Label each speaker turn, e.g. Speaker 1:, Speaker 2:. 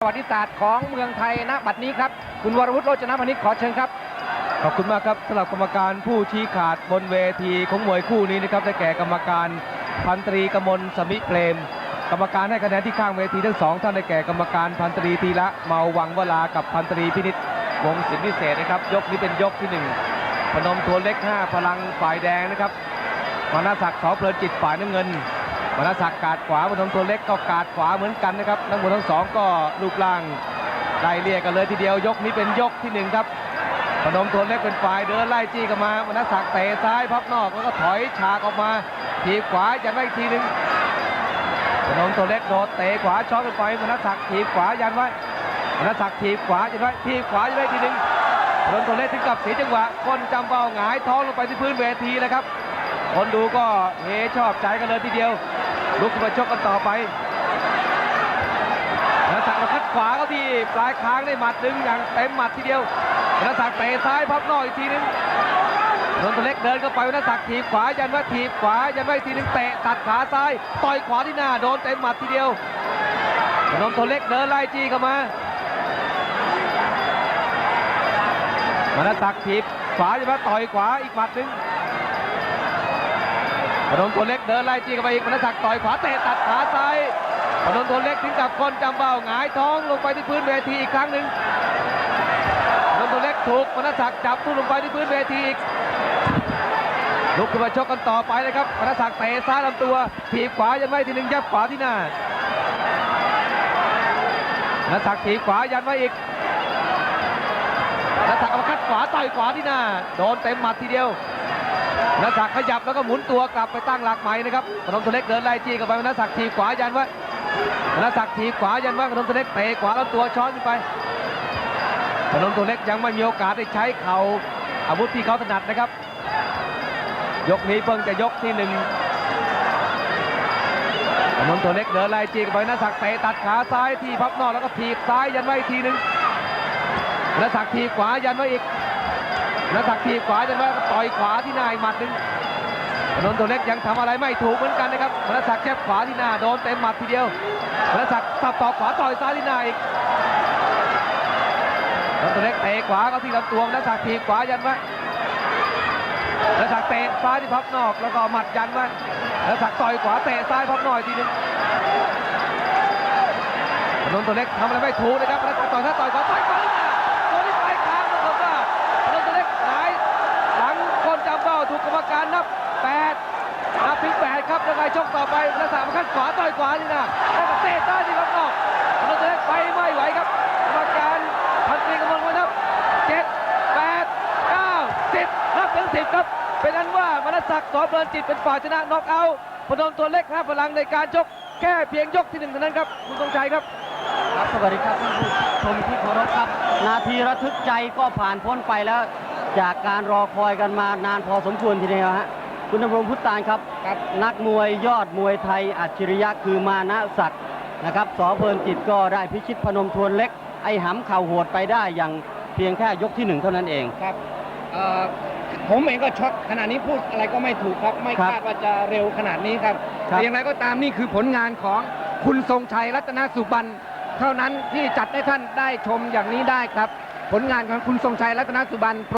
Speaker 1: ประวัติศาสตร์ของเมืองไทยณบัดนี้ครับ คุณวรวุฒิโรจนพนิชขอเชิญครับ
Speaker 2: ขอบคุณมากครับสำหรับกรรมการผู้ชี้ขาดบนเวทีของมวยคู่นี้นะครับได้แก่กรรมการพันตรีกมลสมิเปรม กรรมการให้คะแนนที่ข้างเวทีทั้งสองท่านได้แก่กรรมการพันตรีธีระเมาวังวลากับพันตรีพินิษวงศิลป์พิเศษนะครับ ยกนี้เป็นยกที่หนึ่งพนมตัวเล็ก 5 พลังฝ่ายแดงนะครับมานาศักดิ์สอเพลินจิตฝ่ายน้ำเงิน มานาศักดิ์กาดขวาพนมตัวเล็กก็กาดขวาเหมือนกันนะครับนักมวยทั้งสองก็รูปร่างไล่เลี่ยกันเลยทีเดียวยกนี้เป็นยกที่หนึ่งครับพนมทวนเล็กเป็นฝ่ายเดินไล่จี้กันมามนัสศักดิ์เตะซ้ายพับนอกแล้วก็ถอยฉากออกมาทีขวายันไว้อีกทีหนึ่งพนมทวนเล็กโดดเตะขวาช็อตกันไปมนัสศักดิ์ทีขวายันไว้มนัสศักดิ์ทีขวายันไว้ทีขวายันไว้อีกทีหนึ่งพนมทวนเล็กถึงกับเสียจังหวะคนจำเป้าหงายท้องลงไปที่พื้นเวทีเลยครับคนดูก็เฮชอบใจกันเลยทีเดียว ลุกขึ้นมาชกกันต่อไปมนัสศักดิ์มาคัดขวาเขาที่ปลายคางได้หมัดหนึ่งอย่างเต็มหมัดทีเดียววรรณศักดิ์เตะซ้ายพับนอกอีกทีนึงนนทเล็กเดินเข้าไปวรรณศักดิ์ถีบขวายันว่าถีบขวายันว่าอีกทีนึงเตะตัดขาซ้ายต่อยขวาที่หน้าโดนเต็มหมัดทีเดียวนนทเล็กเดินไล่จี้เข้ามาวรรณศักดิ์ถีบขวายันว่าต่อยขวาอีกหมัดหนึ่ง พนมตัวเล็กเดินไล่จี้เข้าไปอีกวรรณศักดิ์ต่อยขวาเตะตัดขาซ้ายพนมตัวเล็กถึงกับคนจำเบ้าหงายท้องลงไปที่พื้นเวทีอีกครั้งหนึ่งนนทเล็กถูกมนศักดิ์จับตู้ลงไปที่พื้นเวทีอีกลุกขึ้นมาชกกันต่อไปเลยครับมนศักดิ์เตะซ้ายลำตัวถีบขวายันไว้ทีหนึ่งยับขวาที่หน้ามนศักดิ์ถีบขวายันไว้อีกมนศักดิ์เอามาคัดขวาต่อยขวาที่หน้าโดนเต็มหมัดทีเดียว นศักขยับแล้วก็หมุนตัวกลับไปตั้งหลักใหม่นะครับพนมทเล็กเดินไล่จี้เข้าไปมนศักดิ์ถีขวายันไว้มนศักดิ์ถีขวายันไว้พนมทเล็กเตะขวาแลำตัวช้อนขึ้นไปพนมตัวเล็กยังไม่มีโอกาสได้ใช้เข่าอาวุธที่เขาถนัดนะครับ ยกนี้เพิ่งจะยกที่หนึ่งพนมตัวเล็กเดินไล่จีกไปนัศักเตะตัดขาซ้ายที่พับนอกแล้วก็ถีบซ้ายยันไว้อีกทีหนึ่งนัศักดิ์ถีขวายันไว้อีก นัศักดิ์ถีขวายันว้แล้วก็ต่อยขวาที่หน้าอีกหมัดหนึ่งพนมตัวเล็กยังทำอะไรไม่ถูกเหมือนกันนะครับนัศักดิ์แคบขวาที่หน้าโดนเต็มหมัดทีเดียวนัศักดิ์สับต่อขวาต่อยซ้ายที่หน้าอีกนนทเล็กเตะขวาเข้าที่ลำตัวนักสักดิ์ถีขวายันไว้นักสักดิ์เตะซ้ายที่พับนอกแล้วก็หมัดยันไว้นักสักดิ์ต่อยขวาเตะซ้ายพับนอกอีกทีนึงนนทเล็กทำอะไรไม่ถูกนะครับนักสักดิ์ต่อยซ้ายต่อยขวาต่อยขวาโดนที่ปลายคางปรากฏว่านนทเล็กหงายหลังคนจำเบ้า ถูกกรรมการนับแปดนับถึงแปดครับยังไงชกต่อไปนักสักดิ์มาขั้นขวาต่อยขวานี่นะแล้วก็เตะซ้ายที่พับนอกนนทเล็กไปไม่ไหวครับกรรมการพันตรีกำลังมานับเจ็ดแปดเก้าสิบนับถึงสิบครับ เป็นอันว่ามนศักดิ์สอเพลินจิตเป็นฝ่ายชนะน็อกเอาท์พนมตัวเล็กห้าพลังในการชกแค่เพียงยกที่หนึ่งเท่านั้นครับคุณทรงชัยครับ
Speaker 3: ครับสวัสดีครับท่านผู้ชมที่เคารพครับ นาทีระทึกใจก็ผ่านพ้นไปแล้ว จากการรอคอยกันมานานพอสมควรทีเดียวฮะคุณดำรงพุทธตานครับ
Speaker 1: ครับ
Speaker 3: นักมวยยอดมวยไทยอัจฉริยะคือมานะศักดิ์นะครับสอเพลินจิตก็ได้พิชิตพนมทวนเล็ก ไอ้หำเข่าโหดไปได้อย่างเพียงแค่ยกที่หนึ่งเท่านั้นเอง
Speaker 1: ครับเอ่อผมเองก็ช็อกขณะนี้พูดอะไรก็ไม่ถูกครับไม่
Speaker 3: ครับ
Speaker 1: คาดว่าจะเร็วขนาดนี้ครับ
Speaker 3: ครับ
Speaker 1: แต่อย่างไรก็ตามนี่คือผลงานของคุณทรงชัยรัตนสุบันเท่านั้นที่จัดให้ท่านได้ชมอย่างนี้ได้ครับ ผลงานของคุณทรงชัยรัตนสุบัน